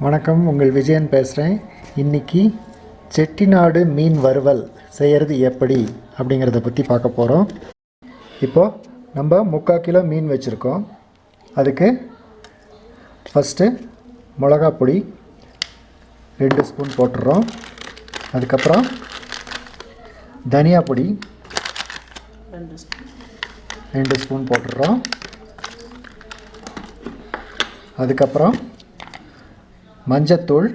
வணக்கம் உங்கள் விஜயன் பேசுகிறேன் இன்றைக்கி செட்டிநாடு மீன் வறுவல் செய்கிறது எப்படி அப்படிங்கிறத பற்றி பார்க்க போகிறோம் இப்போது நம்ம முக்கால் கிலோ மீன் வச்சுருக்கோம். அதுக்கு ஃபஸ்ட்டு மிளகா பொடி ரெண்டு ஸ்பூன் போட்டுடுறோம் அதுக்கப்புறம் தனியா பொடி ரெண்டு ஸ்பூன் போட்டுடுறோம் அதுக்கப்புறம் மஞ்சத்தூள்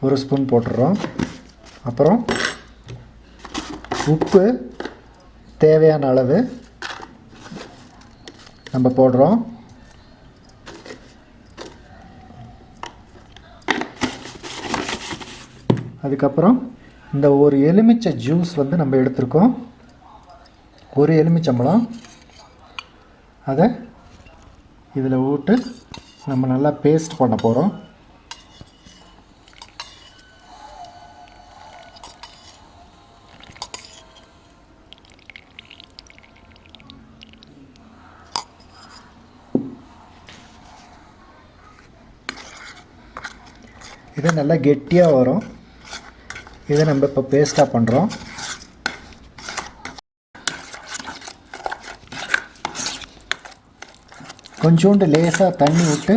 ஒரு ஸ்பூன் போட்டுடுறோம் அப்புறம் உப்பு தேவையான அளவு நம்ம போடுறோம். அதுக்கப்புறம் இந்த ஒரு எலுமிச்சை ஜூஸ் வந்து நம்ம எடுத்திருக்கோம். ஒரு எலுமிச்சம்பழம். அதை இதில் விட்டு நம்ம நல்லா பேஸ்ட் பண்ண போகிறோம். இது நல்லா கெட்டியாக வரும். இதை நம்ம இப்போ பேஸ்ட்டாக பண்ணுறோம். கொஞ்சோண்டு லேசாக தண்ணி விட்டு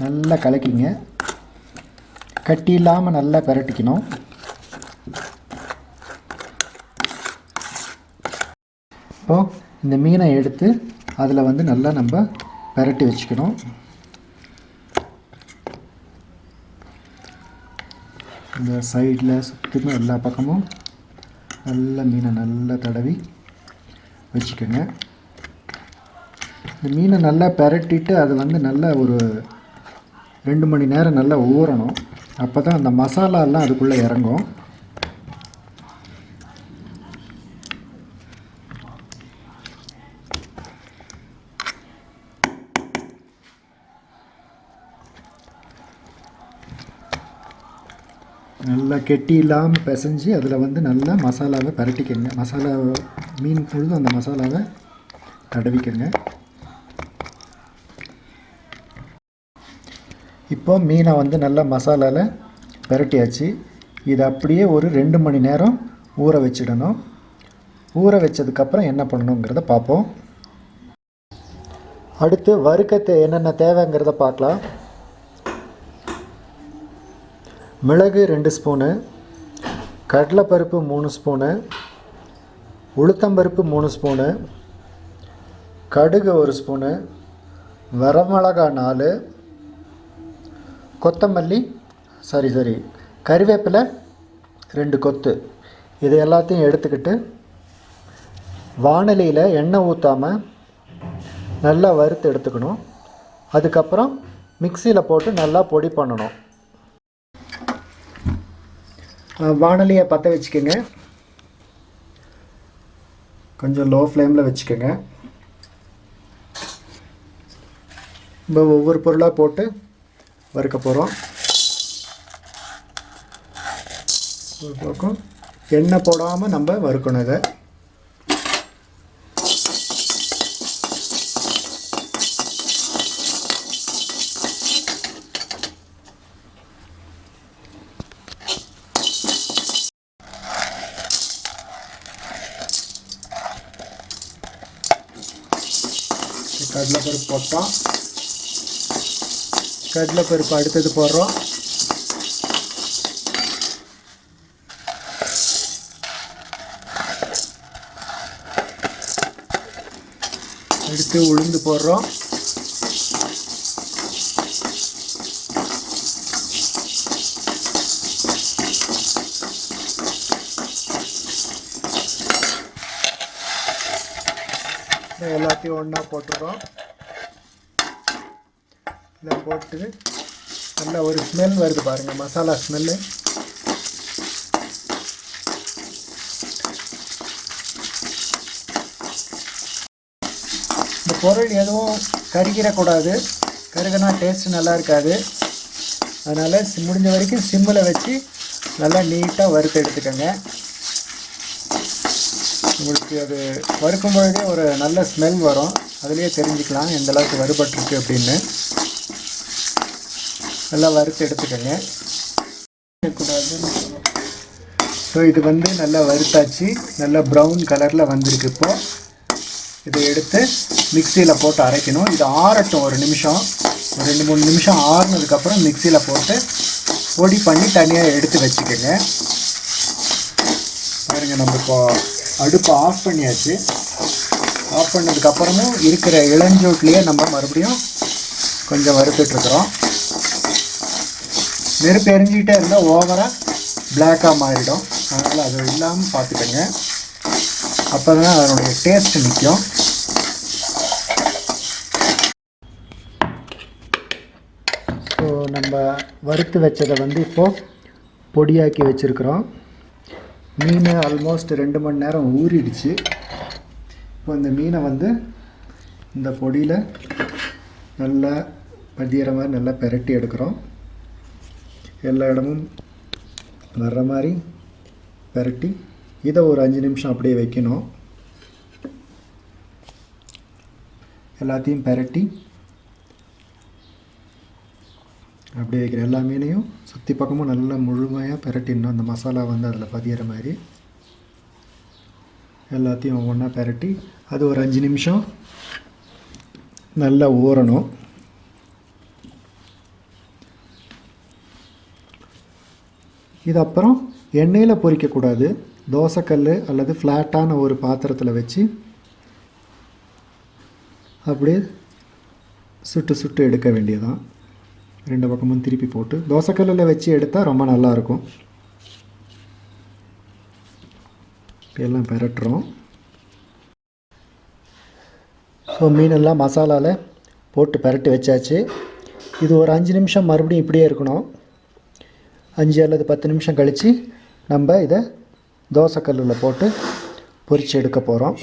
நல்லா கலக்கிங்க. கட்டி இல்லாமல் நல்லா பிரட்டிக்கணும். இப்போது இந்த மீனை எடுத்து அதில் வந்து நல்லா நம்ம பரட்டி வச்சுக்கணும். இந்த சைடில் சுற்றிலும் எல்லா பக்கமும் நல்ல மீனை நல்லா தடவி வச்சுக்கோங்க. மீனை நல்லா பெரட்டிட்டு அது வந்து நல்லா ஒரு ரெண்டு மணி நேரம் நல்லா ஊறணும். அப்போ தான் அந்த மசாலாலாம் அதுக்குள்ளே இறங்கும். நல்லா கெட்டி இல்லாமல் பிசைஞ்சு அதில் வந்து நல்லா மசாலாவை பரட்டிக்கங்க. மசாலா மீன் பொழுது அந்த மசாலாவை தடவிக்கங்க. இப்போ மீனை வந்து நல்லா மசாலாவில் பரட்டியாச்சு. இது அப்படியே ஒரு ரெண்டு மணி நேரம் ஊற வச்சிடணும். ஊற வச்சதுக்கப்புறம் என்ன பண்ணணுங்கிறத பார்ப்போம். அடுத்து வறுக்க என்னென்ன தேவைங்கிறத பார்க்கலாம். மிளகு ரெண்டு ஸ்பூனு கடலைப்பருப்பு மூணு ஸ்பூனு உளுத்தம்பருப்பு மூணு ஸ்பூனு கடுகு ஒரு ஸ்பூனு வரமிளகா நாலு கொத்தமல்லி சாரி சாரி கருவேப்பிலை ரெண்டு கொத்து. இது எல்லாத்தையும் எடுத்துக்கிட்டு வானிலையில் எண்ணெய் ஊற்றாமல் நல்லா வறுத்து எடுத்துக்கணும். அதுக்கப்புறம் மிக்சியில் போட்டு நல்லா பொடி பண்ணணும். வானலியை பற்ற வச்சுக்கோங்க. கொஞ்சம் லோ ஃப்ளேமில் வச்சுக்கோங்க. இப்போ ஒவ்வொரு பொருளாக போட்டு வறுக்க போகிறோம் ஒரு பக்கம் எண்ணெய் போடாமல் நம்ம வறுக்கணும் இதை. கடலைப்பருப்பு போட்டோம். கடலைப்பருப்பு அடுத்தது போடுறோம். அடுத்து உளுந்து போடுறோம். எல்லாத்தையும் ஒன்றா போட்டுடுறோம் இதை. போட்டு நல்லா ஒரு ஸ்மெல் வருது பாருங்கள் மசாலா ஸ்மெல்லு இந்த பொருள் எதுவும் கருகிடக்கூடாது. கருகினா டேஸ்ட் நல்லா இருக்காது. அதனால் முடிஞ்ச வரைக்கும் சிம்மில் வச்சு நல்லா நீட்டாக வறுத்து எடுத்துக்கோங்க. உங்களுக்கு அது வறுக்கும் பொழுதே ஒரு நல்ல ஸ்மெல் வரும். அதுலேயே தெரிஞ்சுக்கலாம் எந்த அளவுக்கு அப்படின்னு. நல்லா வறுத்து எடுத்துக்கோங்க. ஸோ இது வந்து நல்லா வறுத்தாச்சு. நல்லா ப்ரௌன் கலரில் வந்திருக்கு இப்போது இதை எடுத்து மிக்சியில் போட்டு அரைக்கணும். இது ஆறட்டும் ஒரு நிமிஷம். ஒரு ரெண்டு மூணு நிமிஷம் ஆறுனதுக்கப்புறம் மிக்சியில் போட்டு பொடி பண்ணி தனியாக எடுத்து வச்சுக்கோங்க. பாருங்கள் நம்ம இப்போ அடுப்பை ஆஃப் பண்ணியாச்சு. ஆஃப் பண்ணதுக்கப்புறமும் இருக்கிற இளஞ்சூட்லேயே நம்ம மறுபடியும் கொஞ்சம் வறுத்துட்ருக்குறோம் நெருப்பு எரிஞ்சிக்கிட்டே இருந்தால் ஓவராக பிளாக்காக மாறிடும். அதனால் அது இல்லாமல் பார்த்துக்கோங்க. அப்போ தான் அதனுடைய டேஸ்ட் நிற்கும் ஸோ நம்ம வறுத்து வச்சதை வந்து இப்போது பொடியாக்கி வச்சுருக்குறோம். மீன் ஆல்மோஸ்ட் ரெண்டு மணி நேரம் ஊறிடுச்சு. இப்போ இந்த மீனை வந்து இந்த பொடியில் நல்லா பதியிற மாதிரி நல்லா பெரட்டி எடுக்கிறோம். எல்லா இடமும் வர்ற மாதிரி பரட்டி இதை ஒரு அஞ்சு நிமிஷம் அப்படியே வைக்கணும். எல்லாத்தையும் பெரட்டி அப்படியே வைக்கிற எல்லா மீனையும் சுற்றி பக்கமும் நல்லா முழுமையாக பரட்டிடணும். அந்த மசாலா வந்து அதில் பதியிற மாதிரி. எல்லாத்தையும் ஒவ்வொன்றா பரட்டி அது ஒரு அஞ்சு நிமிஷம் நல்லா ஊறணும். இது அப்புறம் எண்ணெயில் பொரிக்கக்கூடாது. தோசைக்கல் அல்லது ஃப்ளாட்டான ஒரு பாத்திரத்தில் வச்சு அப்படியே சுட்டு சுட்டு எடுக்க வேண்டியதான் ரெண்டு பக்கமும் திருப்பி போட்டு தோசைக்கல்லில் வச்சு எடுத்தால் ரொம்ப நல்லாயிருக்கும். எல்லாம் பெரட்டுறோம். ஸோ மீனெல்லாம் மசாலாவில் போட்டு பெரட்டி வச்சாச்சு. இது ஒரு அஞ்சு நிமிஷம் மறுபடியும் இப்படியே இருக்கணும். அஞ்சு அல்லது பத்து நிமிஷம் கழித்து நம்ம இதை தோசைக்கல்லில் போட்டு பொரித்து எடுக்க போகிறோம்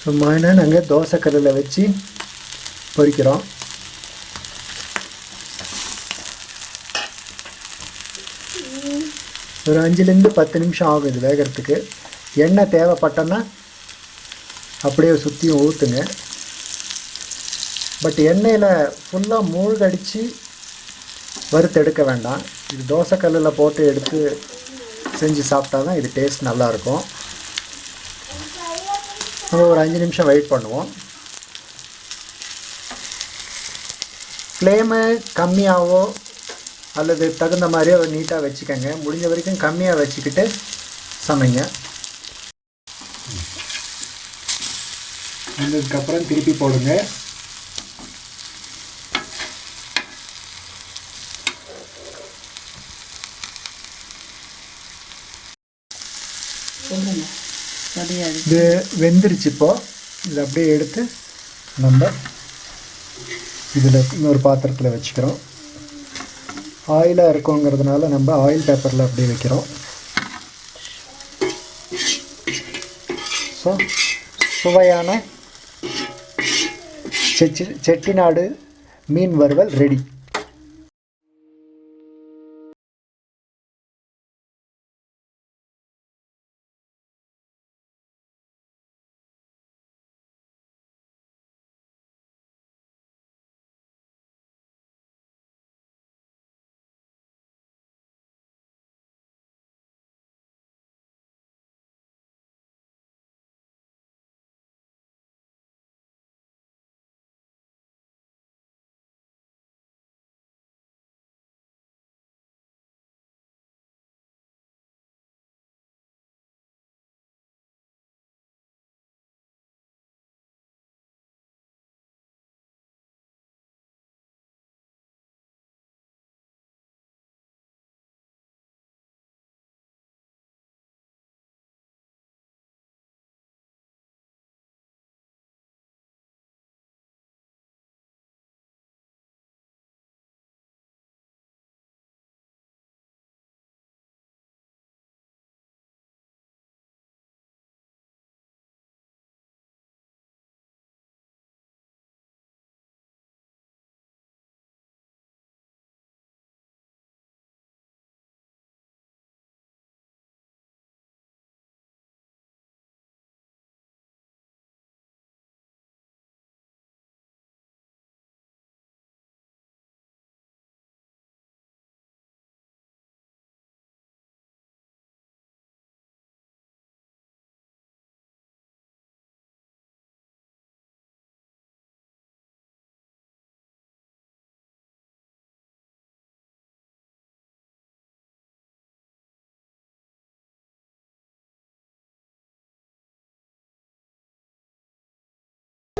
சும்மா நாங்கள் தோசைக்கல்லில் வச்சு பொறிக்கிறோம் ஒரு அஞ்சுலேருந்து பத்து நிமிஷம் ஆகும் இது வேகிறதுக்கு. எண்ணெய் தேவைப்பட்டோன்னா அப்படியே சுற்றியும் ஊற்றுங்க பட் எண்ணெயில் ஃபுல்லாக மூழ்கடிச்சு வறுத்தெடுக்க வேண்டாம். இது தோசைக்கல்லில் போட்டு எடுத்து செஞ்சு சாப்பிட்டா தான் இது டேஸ்ட் நல்லாயிருக்கும். நம்ம ஒரு அஞ்சு நிமிஷம் வெயிட் பண்ணுவோம். ஃப்ளேமு கம்மியாகவோ அல்லது தகுந்த மாதிரியோ நீட்டாக வச்சுக்கோங்க. முடிஞ்ச வரைக்கும் கம்மியாக வச்சுக்கிட்டு சமைங்க. வந்ததுக்கப்புறம் திருப்பி போடுங்க. இது வெந்துருச்சு இப்போ. இதை அப்படியே எடுத்து நம்ம இதில் இன்னொரு பாத்திரத்தில் வச்சுக்கிறோம். ஆயிலாக இருக்குங்கிறதுனால நம்ம ஆயில் பேப்பரில் அப்படியே வைக்கிறோம். ஸோ சுவையான செச்சி செட்டிநாடு மீன் வறுவல் ரெடி